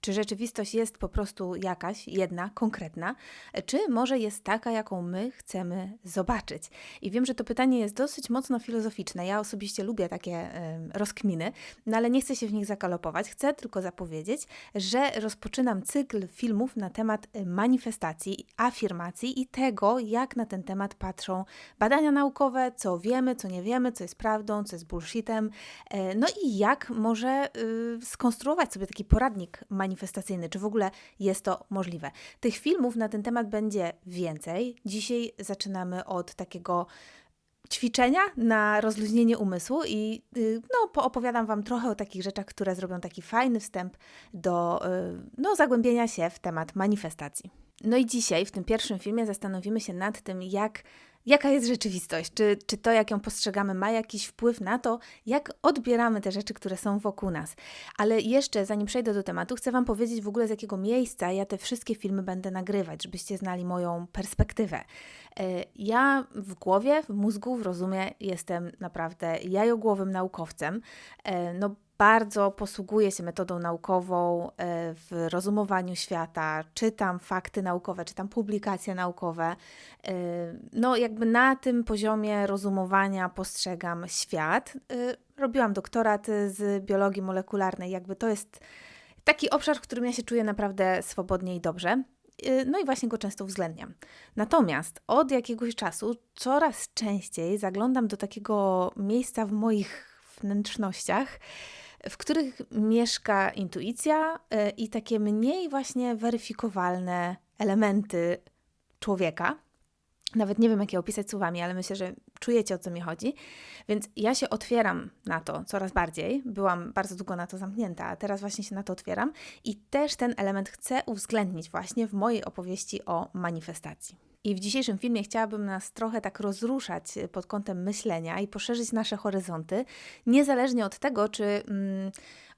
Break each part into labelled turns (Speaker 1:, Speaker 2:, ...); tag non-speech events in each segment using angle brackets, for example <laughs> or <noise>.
Speaker 1: Czy rzeczywistość jest po prostu jakaś, jedna, konkretna, czy może jest taka, jaką my chcemy zobaczyć? I wiem, że to pytanie jest dosyć mocno filozoficzne. Ja osobiście lubię takie y, rozkminy, no ale nie chcę się w nich zakalopować. Chcę tylko zapowiedzieć, że rozpoczynam cykl filmów na temat manifestacji, afirmacji i tego, jak na ten temat patrzą badania naukowe, co wiemy, co nie wiemy, co jest prawdą, co jest bullshitem, y, no i jak może y, skonstruować sobie taki poradnik manifestacji manifestacyjny, czy w ogóle jest to możliwe. Tych filmów na ten temat będzie więcej. Dzisiaj zaczynamy od takiego ćwiczenia na rozluźnienie umysłu i y, no, opowiadam Wam trochę o takich rzeczach, które zrobią taki fajny wstęp do y, no, zagłębienia się w temat manifestacji. No i dzisiaj w tym pierwszym filmie zastanowimy się nad tym, jak jaka jest rzeczywistość, czy, czy to, jak ją postrzegamy, ma jakiś wpływ na to, jak odbieramy te rzeczy, które są wokół nas. Ale jeszcze, zanim przejdę do tematu, chcę Wam powiedzieć w ogóle, z jakiego miejsca ja te wszystkie filmy będę nagrywać, żebyście znali moją perspektywę. E, ja w głowie, w mózgu, w rozumie jestem naprawdę jajogłowym naukowcem. E, no, bardzo posługuję się metodą naukową e, w rozumowaniu świata, czytam fakty naukowe, czytam publikacje naukowe. E, no, jakby na tym poziomie rozumowania postrzegam świat. E, robiłam doktorat z biologii molekularnej, jakby to jest taki obszar, w którym ja się czuję naprawdę swobodnie i dobrze. No i właśnie go często uwzględniam. Natomiast od jakiegoś czasu coraz częściej zaglądam do takiego miejsca w moich wnętrznościach, w których mieszka intuicja e, i takie mniej właśnie weryfikowalne elementy człowieka. Nawet nie wiem, jak je opisać słowami, ale myślę, że czujecie o co mi chodzi. Więc ja się otwieram na to coraz bardziej. Byłam bardzo długo na to zamknięta, a teraz właśnie się na to otwieram i też ten element chcę uwzględnić właśnie w mojej opowieści o manifestacji. I w dzisiejszym filmie chciałabym nas trochę tak rozruszać y, pod kątem myślenia i poszerzyć nasze horyzonty, niezależnie od tego, czy mm,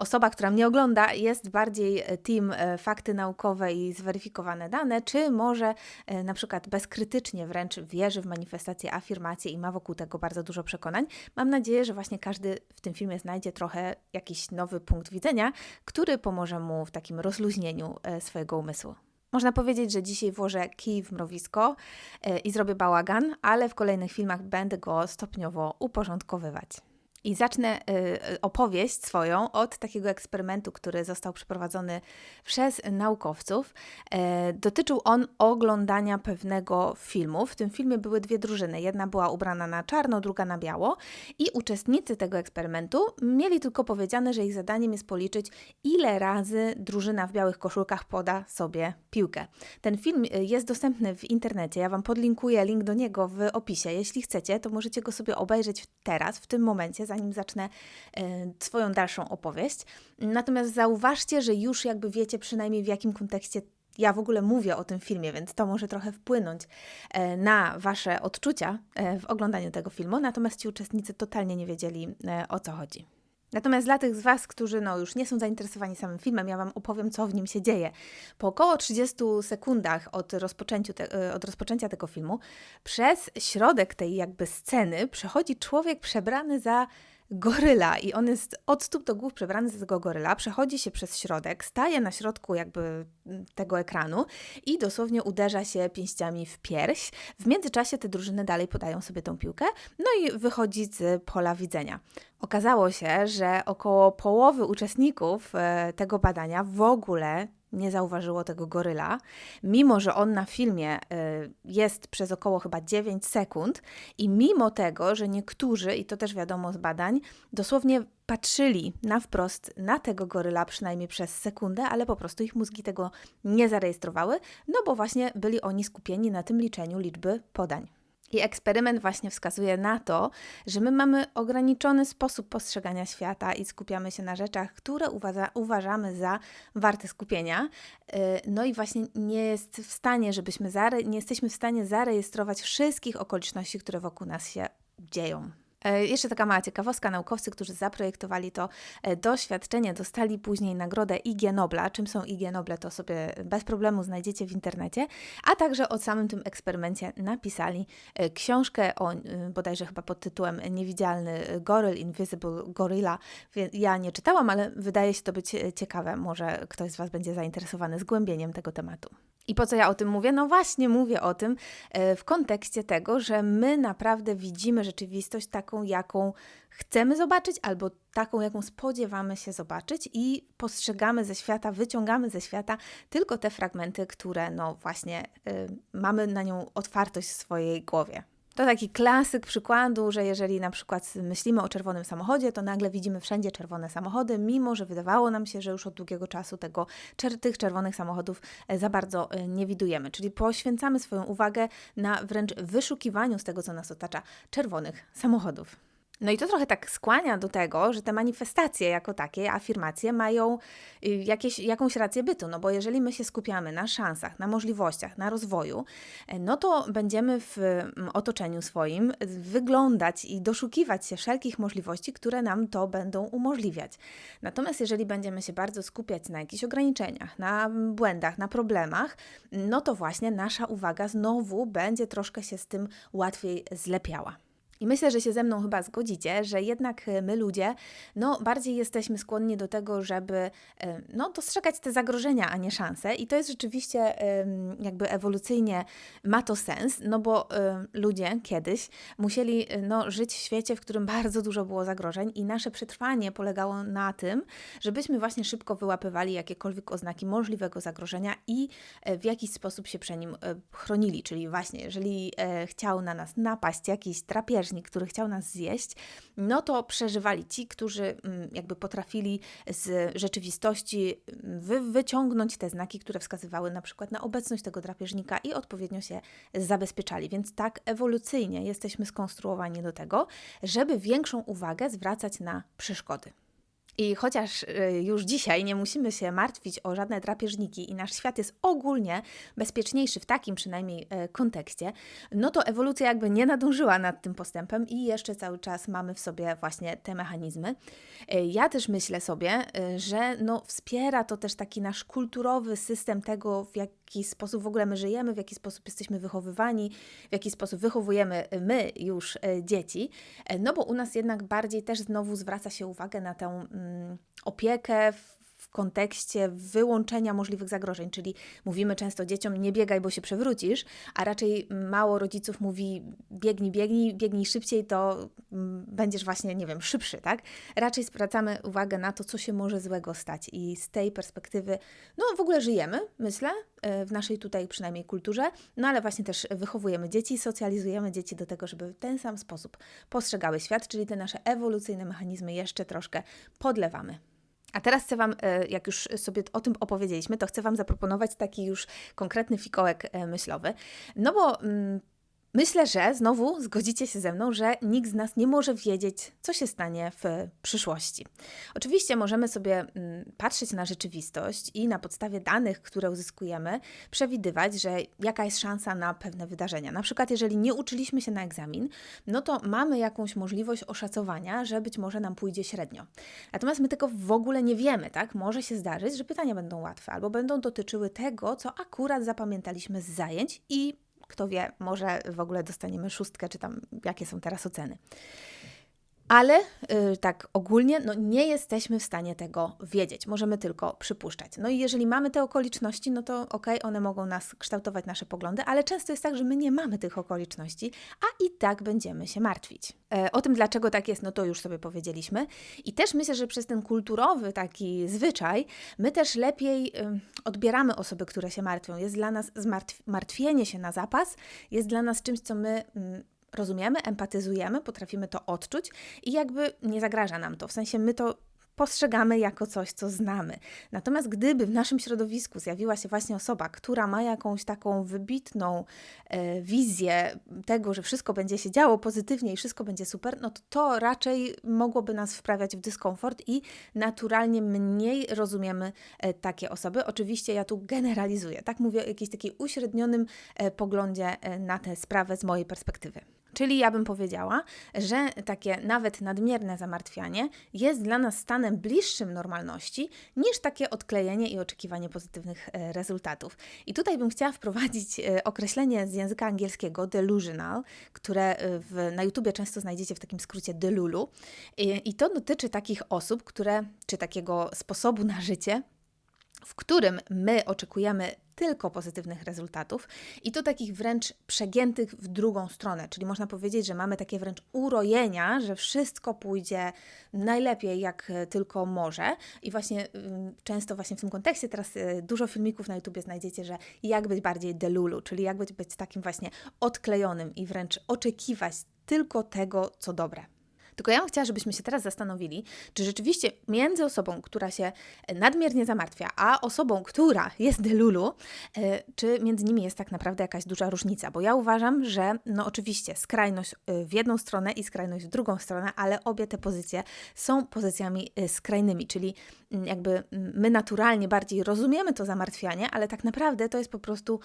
Speaker 1: osoba, która mnie ogląda, jest bardziej e, team e, fakty naukowe i zweryfikowane dane, czy może e, na przykład bezkrytycznie wręcz wierzy w manifestacje, afirmacje i ma wokół tego bardzo dużo przekonań. Mam nadzieję, że właśnie każdy w tym filmie znajdzie trochę jakiś nowy punkt widzenia, który pomoże mu w takim rozluźnieniu swojego umysłu. Można powiedzieć, że dzisiaj włożę kij w mrowisko e, i zrobię bałagan, ale w kolejnych filmach będę go stopniowo uporządkowywać. I zacznę y, opowieść swoją od takiego eksperymentu, który został przeprowadzony przez naukowców. E, dotyczył on oglądania pewnego filmu. W tym filmie były dwie drużyny. Jedna była ubrana na czarno, druga na biało. I uczestnicy tego eksperymentu mieli tylko powiedziane, że ich zadaniem jest policzyć, ile razy drużyna w białych koszulkach poda sobie piłkę. Ten film y, jest dostępny w internecie. Ja Wam podlinkuję link do niego w opisie. Jeśli chcecie, to możecie go sobie obejrzeć teraz, w tym momencie zanim zacznę e, swoją dalszą opowieść. Natomiast zauważcie, że już jakby wiecie przynajmniej w jakim kontekście ja w ogóle mówię o tym filmie, więc to może trochę wpłynąć e, na Wasze odczucia e, w oglądaniu tego filmu. Natomiast ci uczestnicy totalnie nie wiedzieli o co chodzi. Natomiast dla tych z Was, którzy no, już nie są zainteresowani samym filmem, ja Wam opowiem, co w nim się dzieje. Po około 30 sekundach od, te, od rozpoczęcia tego filmu, przez środek tej jakby sceny przechodzi człowiek przebrany za goryla i on jest od stóp do głów przebrany za tego goryla, przechodzi się przez środek, staje na środku jakby tego ekranu i dosłownie uderza się pięściami w pierś. W międzyczasie te drużyny dalej podają sobie tą piłkę, no i wychodzi z pola widzenia. Okazało się, że około połowy uczestników e, tego badania w ogóle nie zauważyło tego goryla, mimo że on na filmie y, jest przez około chyba 9 sekund i mimo tego, że niektórzy, i to też wiadomo z badań, dosłownie patrzyli na wprost na tego goryla przynajmniej przez sekundę, ale po prostu ich mózgi tego nie zarejestrowały, no bo właśnie byli oni skupieni na tym liczeniu liczby podań. I eksperyment właśnie wskazuje na to, że my mamy ograniczony sposób postrzegania świata i skupiamy się na rzeczach, które uważa, uważamy za warte skupienia. Y, no i właśnie nie jest w stanie, żebyśmy zare, nie jesteśmy w stanie zarejestrować wszystkich okoliczności, które wokół nas się dzieją. E, jeszcze taka mała ciekawostka, naukowcy, którzy zaprojektowali to e, doświadczenie, dostali później nagrodę IG Nobla. Czym są IG Noble, to sobie bez problemu znajdziecie w internecie, a także o samym tym eksperymencie napisali e, książkę o bodajże chyba pod tytułem Niewidzialny Goryl, Invisible Gorilla. Ja nie czytałam, ale wydaje się to być ciekawe. Może ktoś z Was będzie zainteresowany zgłębieniem tego tematu. I po co ja o tym mówię? No właśnie mówię o tym e, w kontekście tego, że my naprawdę widzimy rzeczywistość taką, jaką chcemy zobaczyć, albo taką, jaką spodziewamy się zobaczyć, i postrzegamy ze świata, wyciągamy ze świata tylko te fragmenty, które, no właśnie, y, mamy na nią otwartość w swojej głowie. To taki klasyk przykładu, że jeżeli na przykład myślimy o czerwonym samochodzie, to nagle widzimy wszędzie czerwone samochody, mimo że wydawało nam się, że już od długiego czasu tego, tych czerwonych samochodów e, za bardzo e, nie widujemy. Czyli poświęcamy swoją uwagę na wręcz wyszukiwaniu z tego, co nas otacza, czerwonych samochodów. No i to trochę tak skłania do tego, że te manifestacje jako takie, afirmacje mają y, jakieś, jakąś rację bytu, no bo jeżeli my się skupiamy na szansach, na możliwościach, na rozwoju, e, no to będziemy w mm, otoczeniu swoim wyglądać i doszukiwać się wszelkich możliwości, które nam to będą umożliwiać. Natomiast jeżeli będziemy się bardzo skupiać na jakichś ograniczeniach, na błędach, na problemach, no to właśnie nasza uwaga znowu będzie troszkę się z tym łatwiej zlepiała. I myślę, że się ze mną chyba zgodzicie, że jednak e, my ludzie, no bardziej jesteśmy skłonni do tego, żeby e, no, dostrzegać te zagrożenia, a nie szanse. I to jest rzeczywiście jakby ewolucyjnie ma to sens, no bo ludzie kiedyś musieli no, żyć w świecie, w którym bardzo dużo było zagrożeń i nasze przetrwanie polegało na tym, żebyśmy właśnie szybko wyłapywali jakiekolwiek oznaki możliwego zagrożenia i w jakiś sposób się przed nim chronili. Czyli właśnie, jeżeli chciał na nas napaść jakiś drapieżnik, który chciał nas zjeść, no to przeżywali ci, którzy mm, jakby potrafili z rzeczywistości mm, wy wyciągnąć te znaki, które wskazywały na przykład na obecność tego drapieżnika i odpowiednio się zabezpieczali. Więc tak ewolucyjnie jesteśmy skonstruowani do tego, żeby większą uwagę zwracać na przeszkody. I chociaż y, już dzisiaj nie musimy się martwić o żadne drapieżniki i nasz świat jest ogólnie bezpieczniejszy w takim przynajmniej e, kontekście, no to ewolucja jakby nie nadążyła nad tym postępem i jeszcze cały czas mamy w sobie właśnie te mechanizmy. E, ja też myślę sobie, e, że no wspiera to też taki nasz kulturowy system tego, w jaki sposób w ogóle my żyjemy, w jaki sposób jesteśmy wychowywani, w jaki sposób wychowujemy my już dzieci, no bo u nas jednak bardziej też znowu zwraca się uwagę na tę opiekę w kontekście wyłączenia możliwych zagrożeń, czyli mówimy często dzieciom nie biegaj, bo się przewrócisz, a raczej mało rodziców mówi biegnij, biegnij, biegnij szybciej, to mm, będziesz właśnie, nie wiem, szybszy, tak? Raczej zwracamy uwagę na to, co się może złego stać i z tej perspektywy, no w ogóle żyjemy, myślę, e, w naszej tutaj przynajmniej kulturze, no ale właśnie też wychowujemy dzieci, socjalizujemy dzieci do tego, żeby w ten sam sposób postrzegały świat, czyli te nasze ewolucyjne mechanizmy jeszcze troszkę podlewamy. A teraz chcę Wam, e, jak już sobie o tym opowiedzieliśmy, to chcę Wam zaproponować taki już konkretny fikołek e, myślowy. No bo mm, Myślę, że znowu zgodzicie się ze mną, że nikt z nas nie może wiedzieć, co się stanie w przyszłości. Oczywiście możemy sobie mm, patrzeć na rzeczywistość i na podstawie danych, które uzyskujemy, przewidywać, że jaka jest szansa na pewne wydarzenia. Na przykład, jeżeli nie uczyliśmy się na egzamin, no to mamy jakąś możliwość oszacowania, że być może nam pójdzie średnio. Natomiast my tego w ogóle nie wiemy, tak? Może się zdarzyć, że pytania będą łatwe albo będą dotyczyły tego, co akurat zapamiętaliśmy z zajęć i kto wie, może w ogóle dostaniemy szóstkę, czy tam jakie są teraz oceny. Ale yy, tak ogólnie no, nie jesteśmy w stanie tego wiedzieć, możemy tylko przypuszczać. No i jeżeli mamy te okoliczności, no to okej, okay, one mogą nas kształtować nasze poglądy, ale często jest tak, że my nie mamy tych okoliczności, a i tak będziemy się martwić. E, o tym, dlaczego tak jest, no to już sobie powiedzieliśmy. I też myślę, że przez ten kulturowy taki zwyczaj, my też lepiej y, odbieramy osoby, które się martwią. Jest dla nas zmartwienie się na zapas, jest dla nas czymś, co my. Rozumiemy, empatyzujemy, potrafimy to odczuć i jakby nie zagraża nam to. W sensie my to postrzegamy jako coś, co znamy. Natomiast gdyby w naszym środowisku zjawiła się właśnie osoba, która ma jakąś taką wybitną e, wizję tego, że wszystko będzie się działo pozytywnie i wszystko będzie super, no to to raczej mogłoby nas wprawiać w dyskomfort i naturalnie mniej rozumiemy e, takie osoby. Oczywiście ja tu generalizuję, tak mówię o jakimś takim uśrednionym e, poglądzie e, na tę sprawę z mojej perspektywy. Czyli ja bym powiedziała, że takie nawet nadmierne zamartwianie jest dla nas stanem bliższym normalności niż takie odklejenie i oczekiwanie pozytywnych e, rezultatów. I tutaj bym chciała wprowadzić e, określenie z języka angielskiego delusional, które e, w, na YouTubie często znajdziecie w takim skrócie delulu. I, I to dotyczy takich osób, które, czy takiego sposobu na życie, w którym my oczekujemy tylko pozytywnych rezultatów i to takich wręcz przegiętych w drugą stronę, czyli można powiedzieć, że mamy takie wręcz urojenia, że wszystko pójdzie najlepiej jak tylko może i właśnie często właśnie w tym kontekście teraz y, dużo filmików na YouTubie znajdziecie, że jak być bardziej delulu, czyli jak być, być takim właśnie odklejonym i wręcz oczekiwać tylko tego, co dobre. Tylko ja bym chciała, żebyśmy się teraz zastanowili, czy rzeczywiście między osobą, która się nadmiernie zamartwia, a osobą, która jest delulu, e, czy między nimi jest tak naprawdę jakaś duża różnica. Bo ja uważam, że no oczywiście skrajność e, w jedną stronę i skrajność w drugą stronę, ale obie te pozycje są pozycjami e, skrajnymi, czyli mm, jakby mm, my naturalnie bardziej rozumiemy to zamartwianie, ale tak naprawdę to jest po prostu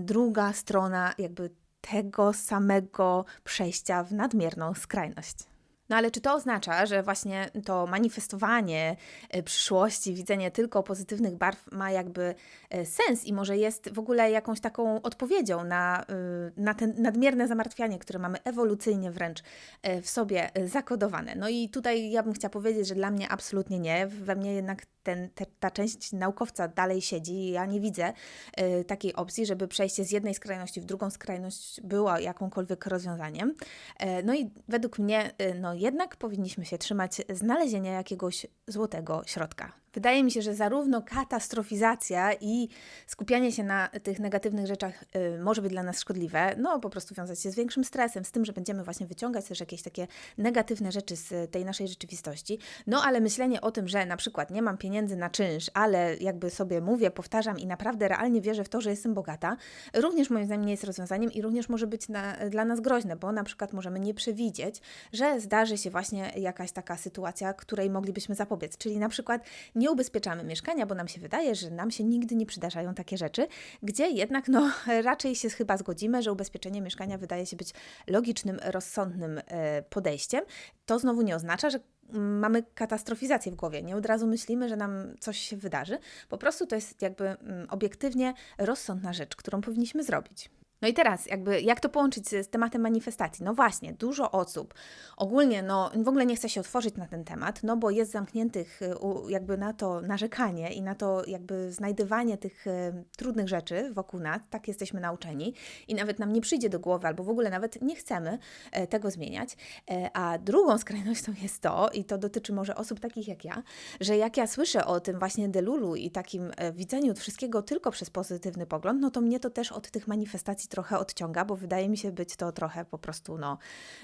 Speaker 1: druga strona jakby tego samego przejścia w nadmierną skrajność. No ale czy to oznacza, że właśnie to manifestowanie e, przyszłości, widzenie tylko pozytywnych barw ma jakby e, sens i może jest w ogóle jakąś taką odpowiedzią na, y, na ten nadmierne zamartwianie, które mamy ewolucyjnie wręcz e, w sobie zakodowane? No i tutaj ja bym chciała powiedzieć, że dla mnie absolutnie nie. We mnie jednak ten, te, ta część naukowca dalej siedzi i ja nie widzę y, takiej opcji, żeby przejście z jednej skrajności w drugą skrajność było jakąkolwiek rozwiązaniem. Y, no i według mnie, y, no jednak powinniśmy się trzymać znalezienia jakiegoś złotego środka. Wydaje mi się, że zarówno katastrofizacja i skupianie się na tych negatywnych rzeczach y, może być dla nas szkodliwe, no po prostu wiązać się z większym stresem, z tym, że będziemy właśnie wyciągać też jakieś takie negatywne rzeczy z tej naszej rzeczywistości. No ale myślenie o tym, że na przykład nie mam pieniędzy na czynsz, ale jakby sobie mówię, powtarzam i naprawdę realnie wierzę w to, że jestem bogata, również moim zdaniem nie jest rozwiązaniem i również może być na, dla nas groźne, bo na przykład możemy nie przewidzieć, że zdarzy się właśnie jakaś taka sytuacja, której moglibyśmy zapobiec. Czyli na przykład nie ubezpieczamy mieszkania, bo nam się wydaje, że nam się nigdy nie przydarzają takie rzeczy, gdzie jednak no, <laughs> raczej się chyba zgodzimy, że ubezpieczenie mieszkania wydaje się być logicznym, rozsądnym e, podejściem. To znowu nie oznacza, że mamy katastrofizację w głowie. Nie od razu myślimy, że nam coś się wydarzy. Po prostu to jest jakby mm, obiektywnie rozsądna rzecz, którą powinniśmy zrobić. No i teraz, jakby, jak to połączyć z, tematem manifestacji? No właśnie, dużo osób ogólnie, no w ogóle nie chce się otworzyć na ten temat, no bo jest zamkniętych y, jakby na to narzekanie i na to jakby znajdywanie tych y, trudnych rzeczy wokół nas, tak jesteśmy nauczeni i nawet nam nie przyjdzie do głowy, albo w ogóle nawet nie chcemy e, tego zmieniać. E, a drugą skrajnością jest to, i to dotyczy może osób takich jak ja, że jak ja słyszę o tym właśnie delulu i takim e, widzeniu wszystkiego tylko przez pozytywny pogląd, no to mnie to też od tych manifestacji trochę odciąga, bo wydaje mi się być to trochę po prostu no,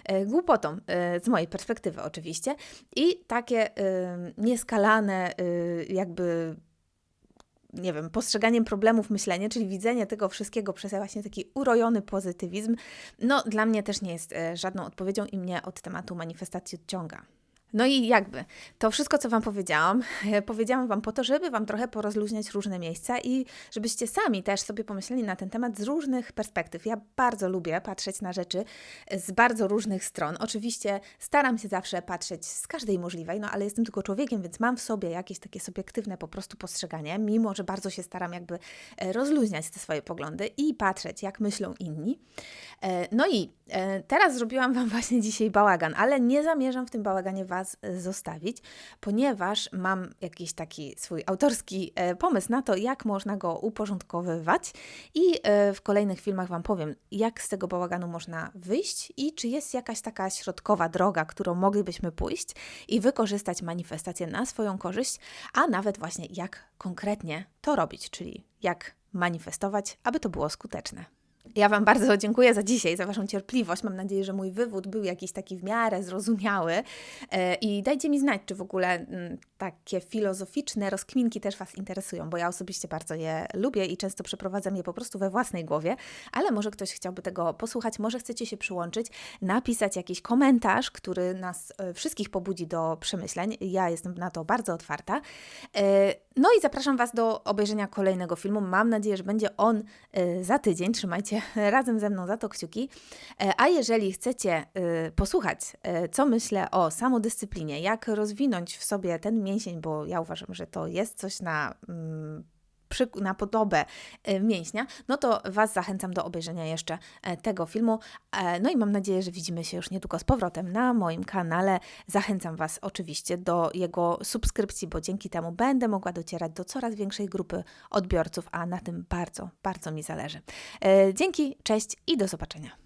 Speaker 1: e, głupotą, e, z mojej perspektywy oczywiście. I takie e, nieskalane jakby nie wiem, postrzeganiem problemów myślenie, czyli widzenie tego wszystkiego przez właśnie taki urojony pozytywizm, no dla mnie też nie jest żadną odpowiedzią i mnie od tematu manifestacji odciąga. No i jakby to wszystko, co Wam powiedziałam, <laughs> powiedziałam Wam po to, żeby Wam trochę porozluźniać różne miejsca i żebyście sami też sobie pomyśleli na ten temat z różnych perspektyw. Ja bardzo lubię patrzeć na rzeczy z bardzo różnych stron. Oczywiście staram się zawsze patrzeć z każdej możliwej, no ale jestem tylko człowiekiem, więc mam w sobie jakieś takie subiektywne po prostu postrzeganie, mimo że bardzo się staram jakby e, rozluźniać te swoje poglądy i patrzeć, jak myślą inni. E, no i e, teraz zrobiłam Wam <laughs> właśnie dzisiaj bałagan, ale nie zamierzam w tym bałaganie Was Was e, zostawić, ponieważ mam jakiś taki swój autorski e, pomysł na to, jak można go uporządkowywać i e, w kolejnych filmach Wam powiem, jak z tego bałaganu można wyjść i czy jest jakaś taka środkowa droga, którą moglibyśmy pójść i wykorzystać manifestację na swoją korzyść, a nawet właśnie jak konkretnie to robić, czyli jak manifestować, aby to było skuteczne. Ja Wam bardzo dziękuję za dzisiaj, za Waszą cierpliwość. Mam nadzieję, że mój wywód był jakiś taki w miarę zrozumiały. E, I dajcie mi znać, czy w ogóle mm, takie filozoficzne rozkminki też Was interesują, bo ja osobiście bardzo je lubię i często przeprowadzam je po prostu we własnej głowie, ale może ktoś chciałby tego posłuchać, może chcecie się przyłączyć, napisać jakiś komentarz, który nas e, wszystkich pobudzi do przemyśleń. Ja jestem na to bardzo otwarta. No i zapraszam Was do obejrzenia kolejnego filmu. Mam nadzieję, że będzie on y, za tydzień. Trzymajcie <laughs> razem ze mną za to kciuki. E, A jeżeli chcecie y, posłuchać, y, co myślę o samodyscyplinie, jak rozwinąć w sobie ten mięsień, bo ja uważam, że to jest coś na. Na podobę y, mięśnia, no to Was zachęcam do obejrzenia jeszcze e, tego filmu. E, No i mam nadzieję, że widzimy się już niedługo z powrotem na moim kanale. Zachęcam Was oczywiście do jego subskrypcji, bo dzięki temu będę mogła docierać do coraz większej grupy odbiorców, a na tym bardzo, bardzo mi zależy. E, Dzięki, cześć i do zobaczenia.